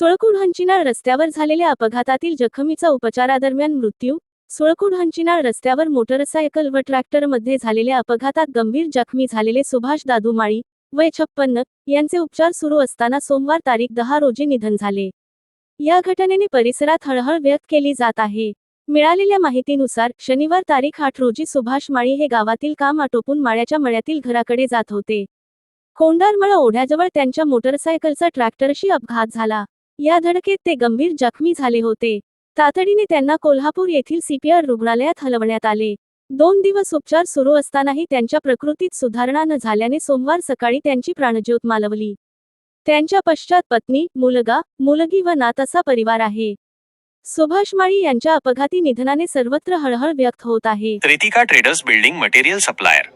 सुळकूड हंचिनाळ रस्त्यावर झालेल्या अपघातातील जखमीचा उपचारादरम्यान मृत्यू सुळकूड हंचिनाळ रस्त्यावर मोटरसायकल व ट्रॅक्टरमध्ये झालेल्या अपघातात गंभीर जखमी झालेले सुभाष दादुमाळी वय छप्पन्न यांचे उपचार सुरू असताना सोमवार तारीख दहा रोजी निधन झाले. या घटनेने परिसरात हळहळ व्यक्त केली जात आहे. मिळालेल्या माहितीनुसार शनिवार तारीख आठ रोजी सुभाष माळी हे गावातील काम आटोपून माळ्याच्या मळ्यातील घराकडे जात होते. कोंडारमळ ओढ्याजवळ त्यांच्या मोटरसायकलचा ट्रॅक्टरशी अपघात झाला. या धडकेत ते गंभीर जखमी झाले होते. तातडीने त्यांना कोल्हापूर येथील सीपीआर रुग्णालयात हलवण्यात आले. दोन दिवस उपचार सुरू असतानाही त्यांच्या प्रकृतीत सुधारणा न झाल्याने सोमवार सकाळी त्यांची प्राणज्योत मालवली. त्यांच्या पश्चात पत्नी मुलगा मुलगी व नातसा परिवार आहे. सुभाष माळी यांच्या अपघाती निधनाने सर्वत्र हळहळ व्यक्त होत आहे. Ritika traders building material supplier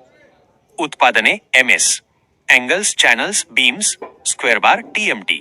उत्पादने M S angles channels beams square bar TMT